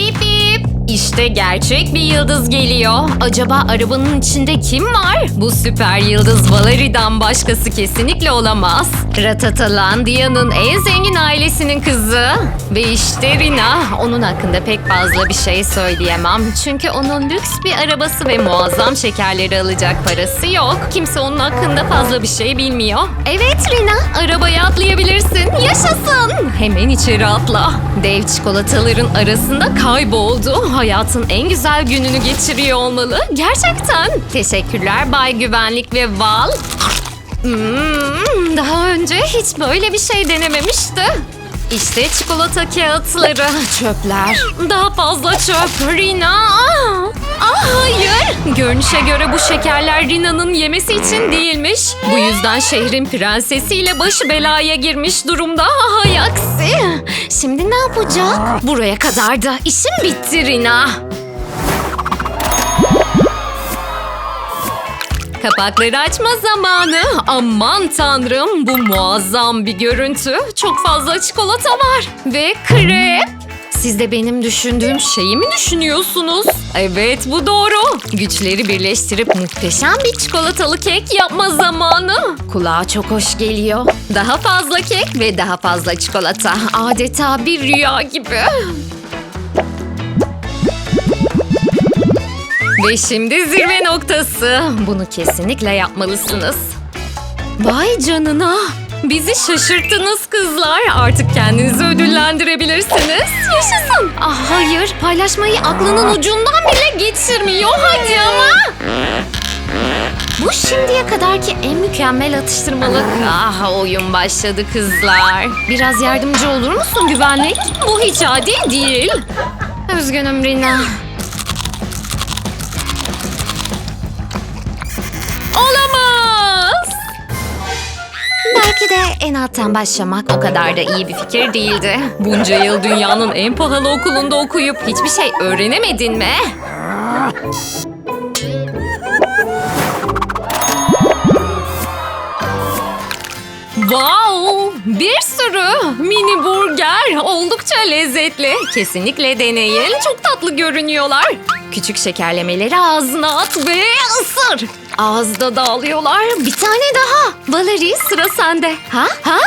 beep. İşte gerçek bir yıldız geliyor. Acaba arabanın içinde kim var? Bu süper yıldız Valeri'den başkası kesinlikle olamaz. Ratatalandia'nın en zengin ailesinin kızı. Ve işte Rina. Onun hakkında pek fazla bir şey söyleyemem. Çünkü onun lüks bir arabası ve muazzam şekerleri alacak parası yok. Kimse onun hakkında fazla bir şey bilmiyor. Evet Rina, arabaya atlayabilirsin. Yaşasın. Hemen içeri atla. Dev çikolataların arasında kayboldu. Hayatın en güzel gününü geçiriyor olmalı. Gerçekten. Teşekkürler Bay Güvenlik ve Val. Hmm, daha önce hiç böyle bir şey denememişti. İşte çikolata kağıtları, çöpler. Daha fazla çöp. Rina! Ah, ah, hayır! Görünüşe göre bu şekerler Rina'nın yemesi için değilmiş. Bu yüzden şehrin prensesiyle başı belaya girmiş durumda. Hay aksi. Şimdi ne yapacak? Buraya kadar da işim bitti Rina. Kapakları açma zamanı. Aman tanrım bu muazzam bir görüntü. Çok fazla çikolata var. Ve krep. Siz de benim düşündüğüm şeyi mi düşünüyorsunuz? Evet bu doğru. Güçleri birleştirip muhteşem bir çikolatalı kek yapma zamanı. Kulağa çok hoş geliyor. Daha fazla kek ve daha fazla çikolata. Adeta bir rüya gibi. Ve şimdi zirve noktası. Bunu kesinlikle yapmalısınız. Vay canına. Bizi şaşırttınız kızlar. Artık kendinizi ödüllendirebilirsiniz. Yaşasın. Ah hayır. Paylaşmayı aklının ucundan bile geçirmiyor. Hadi ama. Bu şimdiye kadarki en mükemmel atıştırmalık. Ah oyun başladı kızlar. Biraz yardımcı olur musun güvenlik? Bu hiç adil değil. Üzgünüm Rina. Belki de en alttan başlamak o kadar da iyi bir fikir değildi. Bunca yıl dünyanın en pahalı okulunda okuyup hiçbir şey öğrenemedin mi? Wow! Bir sürü mini burger. Oldukça lezzetli. Kesinlikle deneyin. Çok tatlı görünüyorlar. Küçük şekerlemeleri ağzına at ve ısır. Ağızda dağılıyorlar. Bir tane daha. Valeri sıra sende. Ha? Ha?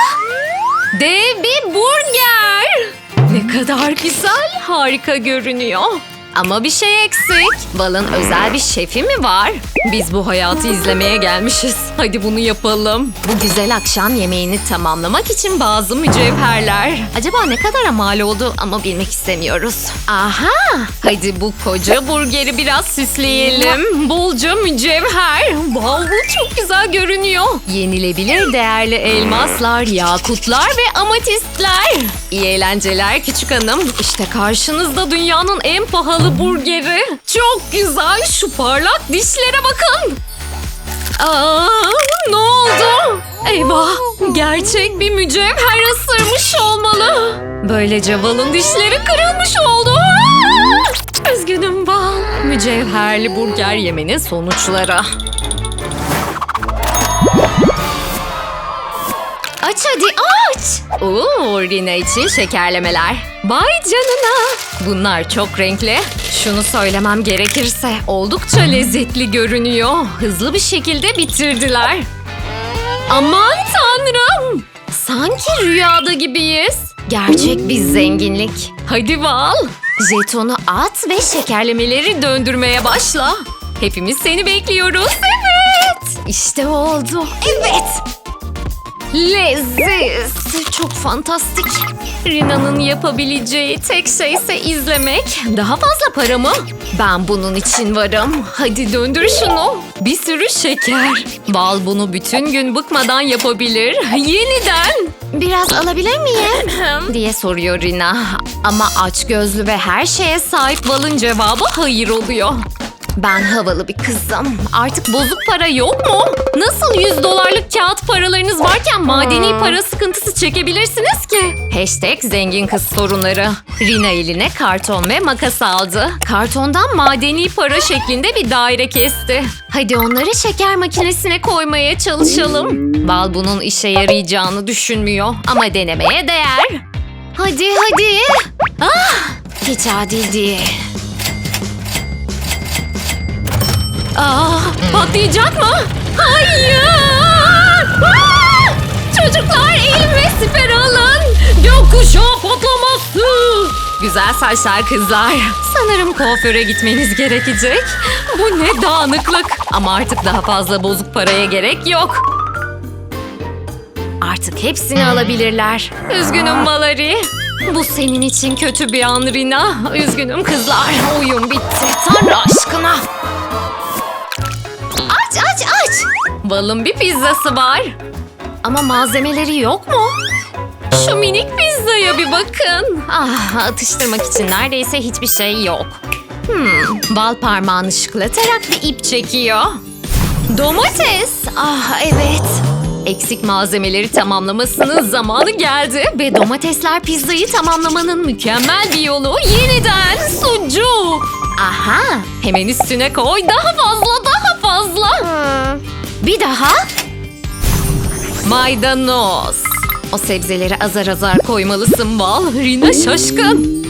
Dev bir burger. Ne kadar güzel. Harika görünüyor. Ama bir şey eksik. Bal'ın özel bir şefi mi var? Biz bu hayatı izlemeye gelmişiz. Hadi bunu yapalım. Bu güzel akşam yemeğini tamamlamak için bazı mücevherler. Acaba ne kadar mal oldu ama bilmek istemiyoruz. Aha! Hadi bu koca burgeri biraz süsleyelim. Bolca mücevher. Wow, bu çok güzel görünüyor. Yenilebilir değerli elmaslar, yakutlar ve amatistler. İyi eğlenceler küçük hanım. İşte karşınızda dünyanın en pahalı burgeri. Çok güzel şu parlak dişlere bakın. Aa, ne oldu? Eyvah, gerçek bir mücevher ısırmış olmalı. Böylece balın dişleri kırılmış oldu. Aa! Üzgünüm bal. Mücevherli burger yemenin sonuçları. Aç hadi aç. Oo, Rina için şekerlemeler. Bay canına. Bunlar çok renkli. Şunu söylemem gerekirse oldukça lezzetli görünüyor. Hızlı bir şekilde bitirdiler. Aman tanrım. Sanki rüyada gibiyiz. Gerçek bir zenginlik. Hadi Val. Jetonu at ve şekerlemeleri döndürmeye başla. Hepimiz seni bekliyoruz. Evet. İşte oldu. Evet. Leziz. Çok fantastik. Rina'nın yapabileceği tek şey ise izlemek. Daha fazla para mı? Ben bunun için varım. Hadi döndür şunu. Bir sürü şeker. Bal bunu bütün gün bıkmadan yapabilir. Yeniden. Biraz alabilir miyim? diye soruyor Rina. Ama aç gözlü ve her şeye sahip balın cevabı hayır oluyor. Ben havalı bir kızım. Artık bozuk para yok mu? Nasıl 100 dolarlık kağıt paralarınız varken madeni para sıkıntısı çekebilirsiniz ki? Hashtag zengin kız sorunları. Rina eline karton ve makas aldı. Kartondan madeni para şeklinde bir daire kesti. Hadi onları şeker makinesine koymaya çalışalım. Bal bunun işe yarayacağını düşünmüyor ama denemeye değer. Hadi hadi. Ah! Hiç adil değil. Aa, patlayacak mı? Hayır! Aa! Çocuklar eğilin ve siper alın. Gökkuşağı patlaması. Güzel saçlar kızlar. Sanırım kuaföre gitmeniz gerekecek. Bu ne dağınıklık. Ama artık daha fazla bozuk paraya gerek yok. Artık hepsini alabilirler. Üzgünüm Malari. Bu senin için kötü bir an Rina. Üzgünüm kızlar. Oyun bitti. Tanrı aşkına. Balın bir pizzası var. Ama malzemeleri yok mu? Şu minik pizzaya bir bakın. Ah, atıştırmak için neredeyse hiçbir şey yok. Hmm, bal parmağını şıklatarak bir ip çekiyor. Domates. Ah evet. Eksik malzemeleri tamamlamasının zamanı geldi ve domatesler pizzayı tamamlamanın mükemmel bir yolu yeniden sucuk. Aha, hemen üstüne koy daha fazla daha fazla. Bir daha. Maydanoz. O sebzeleri azar azar koymalısın bal. Rina şaşkın.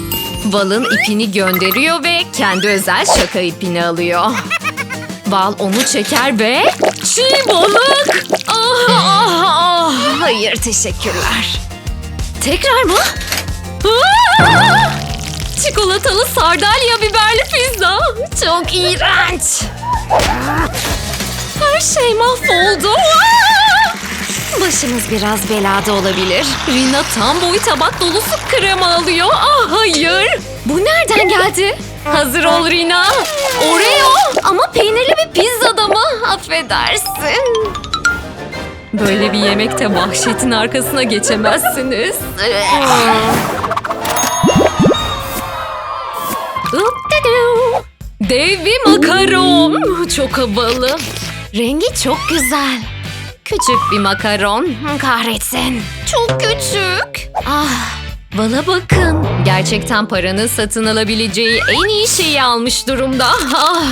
Balın ipini gönderiyor ve kendi özel şaka ipini alıyor. Bal onu çeker ve çiğ balık. Ah, ah, ah. Hayır teşekkürler. Tekrar mı? Ah! Çikolatalı sardalya biberli pizza. Çok iğrenç. Şey mahvoldu. Ah! Başımız biraz belada olabilir. Rina tam boy tabak dolusu krema alıyor. Ah hayır. Bu nereden geldi? Hazır ol Rina. Oreo ama peynirli bir pizzada mı? Affedersin. Böyle bir yemekte vahşetin arkasına geçemezsiniz. Dev bir makaron. Çok havalı. Rengi çok güzel. Küçük bir makaron. Kahretsin. Çok küçük. Ah, bana bakın. Gerçekten paranın satın alabileceği en iyi şeyi almış durumda. Ah,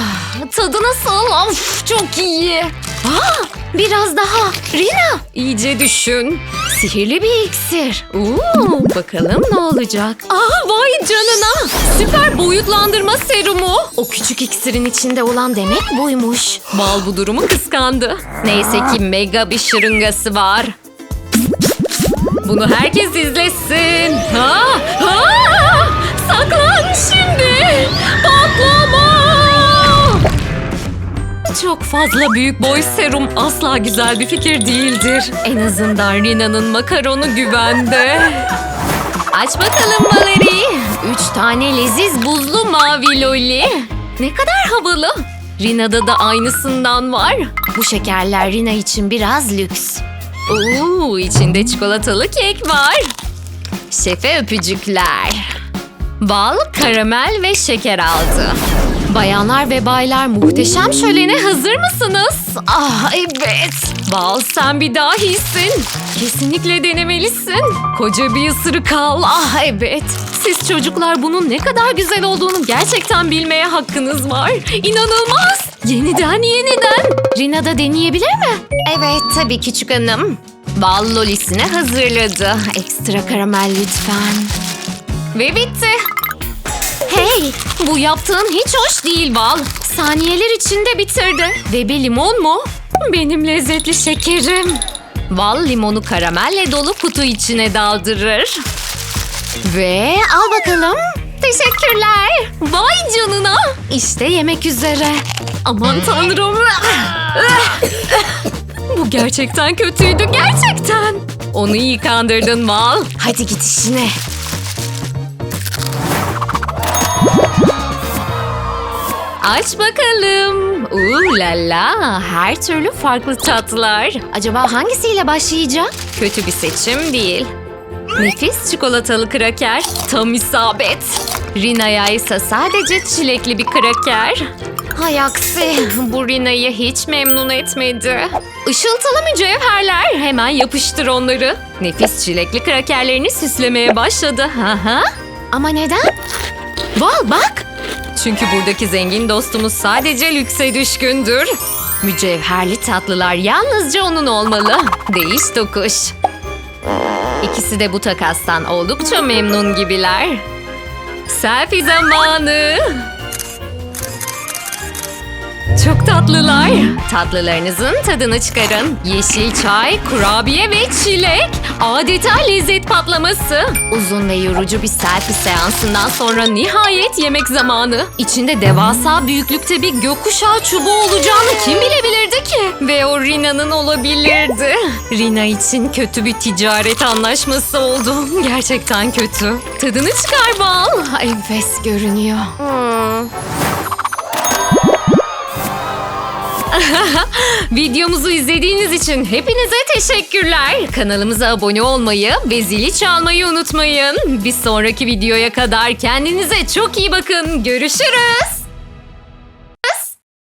tadı nasıl? Of, çok iyi. Ah, biraz daha. Rina. İyice düşün. Sihirli bir iksir. Oo, bakalım ne olacak? Ah vay canına. Süper boyutlandırma serumu. O küçük iksirin içinde olan demek buymuş. Bal bu durumu kıskandı. Neyse ki mega bir şırıngası var. Bunu herkes izlesin. Ha, ha, saklan şimdi. Patlama. Çok fazla büyük boy serum asla güzel bir fikir değildir. En azından Rina'nın makaronu güvende. Aç bakalım Valeri. Üç tane leziz buzlu mavi loli. Ne kadar havalı. Rina'da da aynısından var. Bu şekerler Rina için biraz lüks. Oo, içinde çikolatalı kek var. Şefe öpücükler. Bal, karamel ve şeker aldı. Bayanlar ve baylar muhteşem şölene hazır mısınız? Ah evet. Bal sen bir dahisin. Kesinlikle denemelisin. Koca bir ısırık al. Ah evet. Siz çocuklar bunun ne kadar güzel olduğunu gerçekten bilmeye hakkınız var. İnanılmaz. Yeniden yeniden. Rina da deneyebilir mi? Evet tabii küçük hanım. Bal lolisini hazırladı. Ekstra karamel lütfen. Ve bitti. Hey, bu yaptığın hiç hoş değil Bal. Saniyeler içinde bitirdi. Ve bir limon mu? Benim lezzetli şekerim. Bal limonu karamelle dolu kutu içine daldırır. Ve al bakalım. Teşekkürler. Vay canına. İşte yemek üzere. Aman tanrım. Bu gerçekten kötüydü gerçekten. Onu iyi kandırdın Mal. Hadi git işine. Aç bakalım. Uuu la. Her türlü farklı tatlılar. Acaba hangisiyle başlayacak? Kötü bir seçim değil. Nefis çikolatalı kraker. Tam isabet. Rina'ya ise sadece çilekli bir kraker. Hay aksi. Bu Rina'yı hiç memnun etmedi. Işıltılı mücevherler. Hemen yapıştır onları. Nefis çilekli krakerlerini süslemeye başladı. Hı. Ama neden? Bal bak. Çünkü buradaki zengin dostumuz sadece lükse düşkündür. Mücevherli tatlılar yalnızca onun olmalı. Değiş tokuş. İkisi de bu takastan oldukça memnun gibiler. Selfie zamanı. Çok tatlılar. Tatlılarınızın tadını çıkarın. Yeşil çay, kurabiye ve çilek. Adeta lezzet patlaması. Uzun ve yorucu bir selfie seansından sonra nihayet yemek zamanı. İçinde devasa büyüklükte bir gökkuşağı çubuğu olacağını kim bilebilirdi ki? Ve o Rina'nın olabilirdi. Rina için kötü bir ticaret anlaşması oldu. Gerçekten kötü. Tadını çıkar bal. Enfes görünüyor. Videomuzu izlediğiniz için hepinize teşekkürler. Kanalımıza abone olmayı ve zili çalmayı unutmayın. Bir sonraki videoya kadar kendinize çok iyi bakın. Görüşürüz.